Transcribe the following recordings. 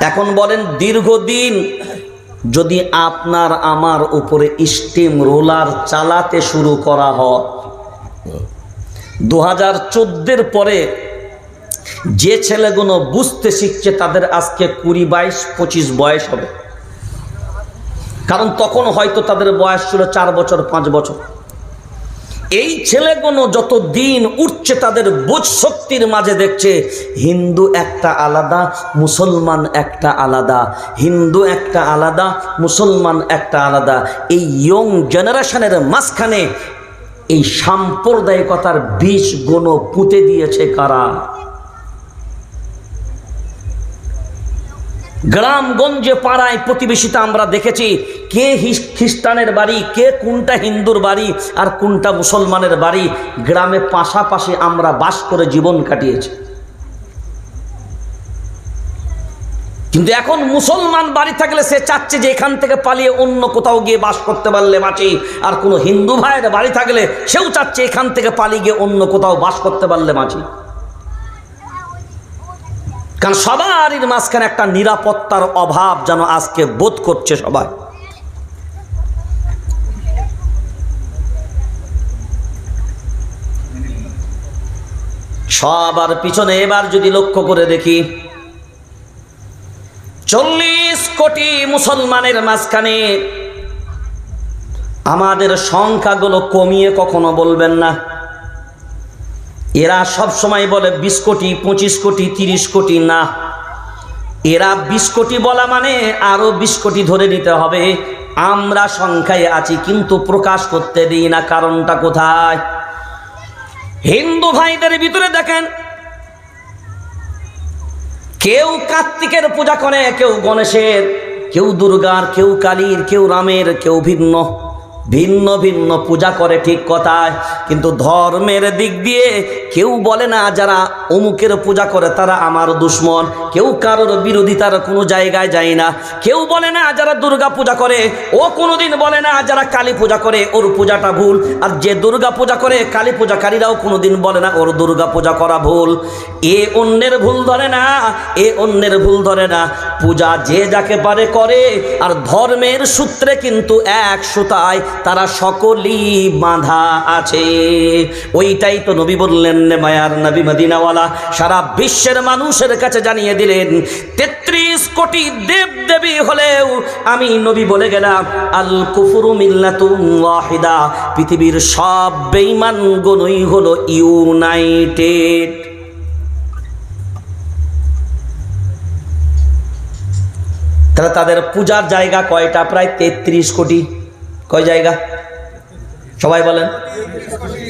এখন বলেন, দীর্ঘদিন যদি আপনার আমার উপরে স্টিম রোলার চালাতে শুরু করা হয় দু হাজার চোদ্দের পরে যে ছেলেগুলো বুঝতে শিখছে তাদের আজকে কুড়ি, বাইশ, পঁচিশ বয়স হবে। কারণ তখন হয়তো তাদের বয়স ছিল চার বছর, পাঁচ বছর। এই ছেলেগুলো যত দিন উঠছে তাদের বোঝ শক্তির মাঝে দেখছে, হিন্দু একটা আলাদা, মুসলমান একটা আলাদা, হিন্দু একটা আলাদা, মুসলমান একটা আলাদা। এই ইয়ং জেনারেশনের মাঝখানে এই সাম্প্রদায়িকতার বিষ গুণ পুঁতে দিয়েছে কারা? গ্রামগঞ্জে পাড়ায় প্রতিবেশিতা আমরা দেখেছি কে খ্রিস্টানের বাড়ি, কে কোনটা হিন্দুর বাড়ি আর কোনটা মুসলমানের বাড়ি। গ্রামে পাশাপাশি আমরা বাস করে জীবন কাটিয়েছি। কিন্তু এখন মুসলমান বাড়ি থাকলে সে চাচ্ছে যে এখান থেকে পালিয়ে অন্য কোথাও গিয়ে বাস করতে পারলে বাঁচি। আর কোনো হিন্দু ভাইয়ের বাড়ি থাকলে সেও চাচ্ছে এখান থেকে পালিয়ে গিয়ে অন্য কোথাও বাস করতে পারলে বাঁচি। কারণ সবারই মাঝখানে একটা নিরাপত্তার অভাব যেন আজকে বোধ করছে সবাই। সবার পিছনে এবার যদি লক্ষ্য করে দেখি, চল্লিশ কোটি মুসলমানের মাঝখানে আমাদের সংখ্যাগুলো কমিয়ে কখনো বলবেন না। এরা সব সময় বলে বিশ কোটি, পঁচিশ কোটি, তিরিশ কোটি, না। এরা বিশ কোটি বলা মানে আরও বিশ কোটি ধরে নিতে হবে। আমরা সংখ্যায় আছি, কিন্তু প্রকাশ করতে দিই না, কারণটা কোথায়? হিন্দু ভাইদের ভিতরে দেখেন, কেউ কার্তিকের পূজা করে, কেউ গণেশের, কেউ দুর্গার, কেউ কালীর, কেউ রামের, কেউ ভিন্ন। ভিন্ন ভিন্ন পূজা করে ঠিক কথায়, কিন্তু ধর্মের দিক দিয়ে কেউ বলে না যারা অমুকের পূজা করে তারা আমার দুশ্মন। কেউ কারোর বিরোধিতার কোনো জায়গায় যায় না। কেউ বলে না যারা দুর্গা পূজা করে, ও কোনোদিন বলে না যারা কালী পূজা করে, ওর পূজাটা ভুল। আর যে দুর্গা পূজা করে, কালী পূজাকারীরাও কোনোদিন বলে না ওর দুর্গা পূজা করা ভুল। এ অন্যের ভুল ধরে না, এ অন্যের ভুল ধরে না। পূজা যে যাকে পারে করে, আর ধর্মের সূত্রে কিন্তু এক সুতায় তারা সকলই বাঁধা আছে। ওইটাই তো নবী বললেন মায়ার নবী মদিনাওয়ালা, সারা বিশ্বের মানুষের কাছে জানিয়ে দিলেন, তেত্রিশ কোটি দেব দেবী হলেও আমি নবী বলে গেলাম, আল কুফুরু মিল্লাতুম ওয়াহিদা, পৃথিবীর সব বেঈমান গণই হলো ইউনাইটেড। তাহলে তাদের পূজার জায়গা কয়টা? প্রায় তেত্রিশ কোটি। কয় জায়গা? সবাই বলেন।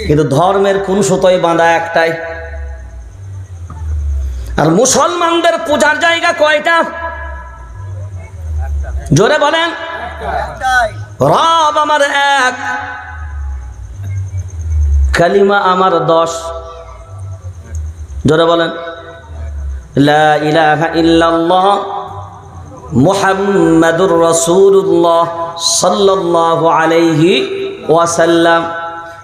কিন্তু ধর্মের কোন সুতোয় বাঁধা একটাই। আর মুসলমানদের পূজার জায়গা কয়টা? জোরে বলেন। রব আমার এক, কালিমা আমার দশ। জোরে বলেন। ইলাহা ইল্লাল্লাহ, মুহাম্মাদুর রাসূলুল্লাহ। সাল্লাল্লাহু আলাইহি ওয়াসাল্লাম।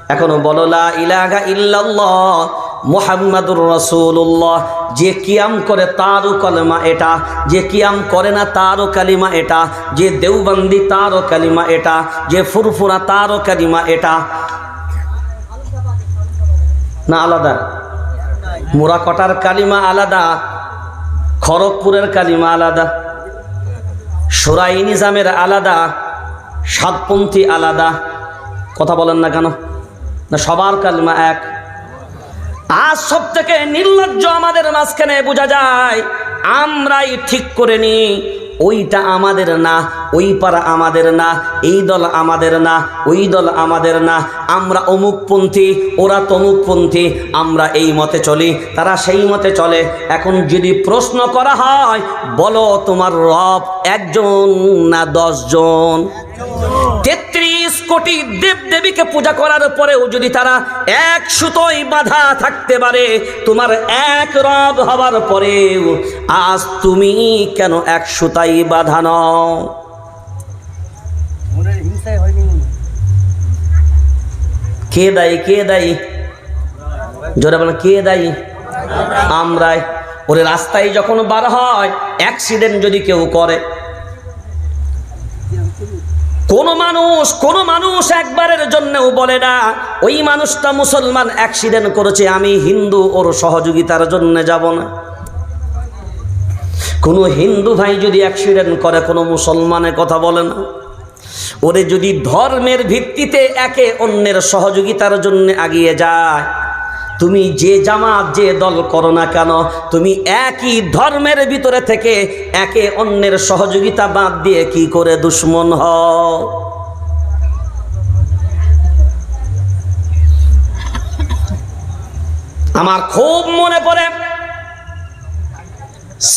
এখনও বলো, লা ইলাহা ইল্লাল্লাহ মুহাম্মাদুর রাসূলুল্লাহ। যে কিয়াম করে তারও কালিমা এটা, যে কিয়াম করে না তারও কালিমা এটা, যে দেওবন্দি তারও কালিমা এটা, যে ফুরফুরা তারও কালিমা এটা। না আলাদা। মুরাকটার কালিমা আলাদা, খড়গপুরের কালিমা আলাদা, সোরাই নিজামের আলাদা সাতপন্থী আলাদা। কথা বলেন না কেন? না সবার কালিমা এক। আজ সব থেকে নির্লজ্জ আমাদের মাঝখানে বোঝা যায়, আমরাই ঠিক করে নি, ওইটা আমাদের না, ওই পাড়া আমাদের না, এই দল আমাদের না, ওই দল আমাদের না, আমরা অমুকপন্থী, ওরা তমুকপন্থী, আমরা এই মতে চলি, তারা সেই মতে চলে। এখন যদি প্রশ্ন করা হয়, বলো তোমার রব একজন না দশজন? কোটি দেব দেবীকে পূজা করার পরেও যদি তারা এক সুতোই বাধা থাকতে পারে তোমার এক রব হবার পরেও আজ তুমি কেন এক সুতাই বাধা নও? হিংসায় কে দায়ী কে দায়ী? জোরে বলেন কে দায়ী? আমরাই। ওরে রাস্তায় যখন বার হয় অ্যাক্সিডেন্ট যদি কেউ করে কোন মানুষ কোন মানুষ একবারের জন্যও বলে না, ওই মানুষটা মুসলমান অ্যাক্সিডেন্ট করেছে, আমি হিন্দু, ওর সহযোগিতার জন্য যাব না। কোনো হিন্দু ভাই যদি অ্যাক্সিডেন্ট করে, কোনো মুসলমানের কথা বলে না। ওরে যদি ধর্মের ভিত্তিতে একে অন্যের সহযোগিতার জন্য এগিয়ে যায় তুমি যে জামাত, যে দল করো না কেন, তুমি একই ধর্মের ভিতরে থেকে একে অন্যের সহযোগিতা বাদ দিয়ে কি করে দুশ্মন হও? আমার খুব মনে পড়ে,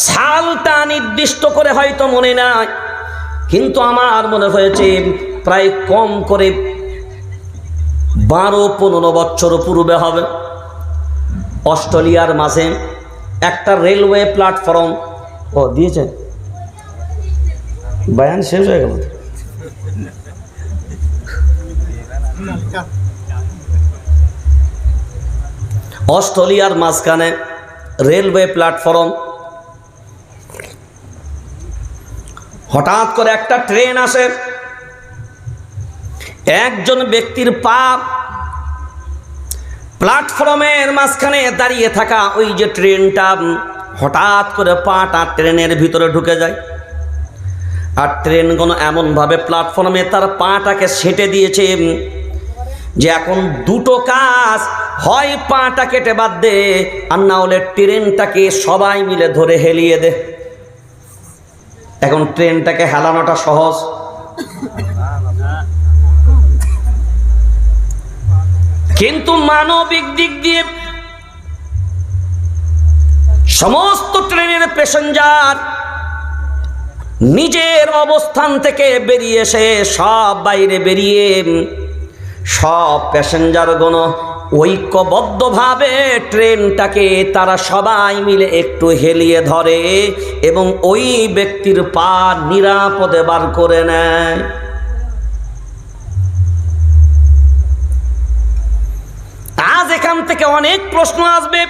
সালটা নির্দিষ্ট করে হয়তো মনে নাই, কিন্তু আমার মনে হয়েছে প্রায় কম করে বারো পনেরো বছর পূর্বে হবে। অস্ট্রেলিয়ার মাঝে একটা রেলওয়ে প্ল্যাটফর্ম। ও দিয়েছে বয়ান শেষ হয়ে গেল। অস্ট্রেলিয়ার মাঝখানে রেলওয়ে প্ল্যাটফর্ম। হঠাৎ করে একটা ট্রেন আসে। একজন ব্যক্তির পা প্ল্যাটফর্মের মাঝখানে দাঁড়িয়ে থাকা ওই যে ট্রেনটা হঠাৎ করে পাটা ট্রেনের ভিতরে ঢুকে যায়। আর ট্রেনগুলো এমনভাবে প্ল্যাটফর্মে তার পাটাকে সেটে দিয়েছে যে এখন দুটো কাজ হয়, পাটা কেটে বাদ দে, আর না হলে ট্রেনটাকে সবাই মিলে ধরে হেলিয়ে দে। এখন ট্রেনটাকে হেলানোটা সহজ। কিন্তু মানবিক দিক দিয়ে সমস্ত ট্রেনের প্যাসেঞ্জার নিজের অবস্থান থেকে বেরিয়ে এসে সব বাইরে বেরিয়ে সব প্যাসেঞ্জারগুলো ঐক্যবদ্ধভাবে ট্রেনটাকে তারা সবাই মিলে একটু হেলিয়ে ধরে এবং ওই ব্যক্তির পা নিরাপদে বার করে নেয়। আজ এখান থেকে অনেক প্রশ্ন আসবে।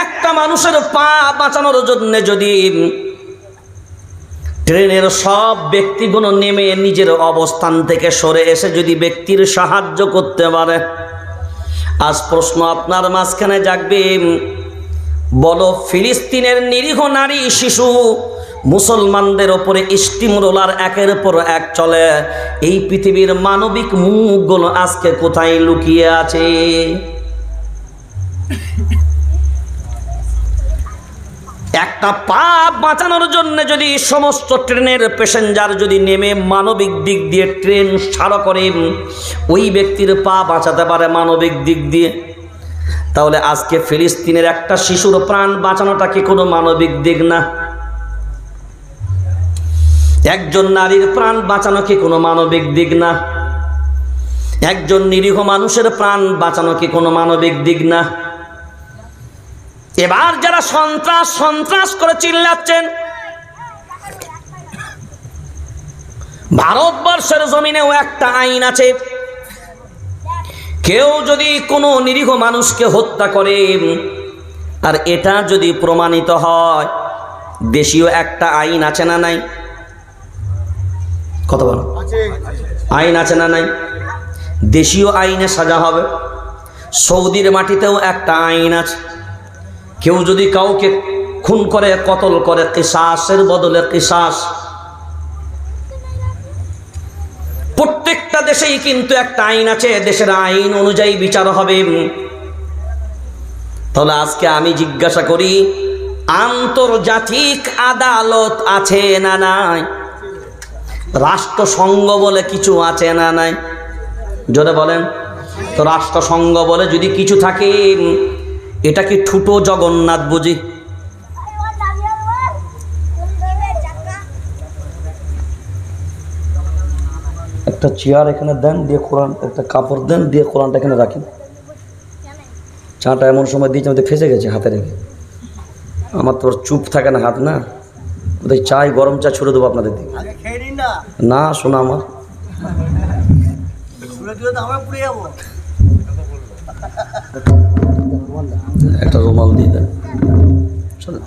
একটা মানুষের পা বাঁচানোর জন্য যদি ট্রেনের সব ব্যক্তিগুলো নেমে নিজের অবস্থান থেকে সরে এসে যদি ব্যক্তির সাহায্য করতে পারে, আজ প্রশ্ন আপনার মাঝখানে জাগবে, বলো ফিলিস্তিনের নিরীহ নারী, শিশু মুসলমানদের ওপরে স্টিম রোলার একের পর এক চলে। এই পৃথিবীর মানবিক মুখগুলো আজকে কোথায় লুকিয়ে আছে? একটা পা বাঁচানোর জন্য যদি সমস্ত ট্রেনের প্যাসেঞ্জার যদি নেমে মানবিক দিক দিয়ে ট্রেন সারা করে, ওই ব্যক্তির পা বাঁচাতে পারে মানবিক দিক দিয়ে। তাহলে আজকে ফিলিস্তিনের একটা শিশুর প্রাণ বাঁচানোটা কি কোনো মানবিক দিক না? একজন নারীর প্রাণ বাঁচানো কি কোনো মানবিক দিক না? একজন নিরীহ মানুষের প্রাণ বাঁচানো কি কোনো মানবিক দিক না? এবার যারা সন্ত্রাস সন্ত্রাস করে চিল্লাচ্ছেন, ভারতবর্ষের জমিনেও একটা আইন আছে। কেউ যদি কোনো নিরীহ মানুষকে হত্যা করে, আর এটা যদি প্রমাণিত হয়, দেশীয় একটা আইন আছে না নাই? কত বলো। আইন আছে না নাই? দেশীয় আইনে সাজা হবে। সৌদির মাটিতেও একটা আইন আছে। কেউ যদি কাউকে খুন করে, কতল করে, কিসাসের বদলে কিসাস। প্রত্যেকটা দেশেই কিন্তু একটা আইন আছে। দেশের আইন অনুযায়ী বিচার হবে। তাহলে আজকে আমি জিজ্ঞাসা করি, আন্তর্জাতিক আদালত আছে না নাই? রাষ্ট্রসংঘ বলে কিছু আছে না নাই? জোরে বলেন। তো রাষ্ট্রসংঘ বলে যদি কিছু থাকে, এটা কি ঠুটো জগন্নাথ বুঝি? একটা চেয়ার এখানে দেন, দিয়ে কোরআন, একটা কাপড় দেন, দিয়ে কোরআনটা এখানে রাখেন। চাটা এমন সময় দিয়েছে, আমাদের ফেসে গেছে হাতে রেখে। আমার তো চুপ থাকে না হাত, না? ওদের চাই, গরম চা ছুড়ে দেবো আপনাদের দিকে। না? না শোনা আমার। একটা রুমাল দিয়ে দেন। চলে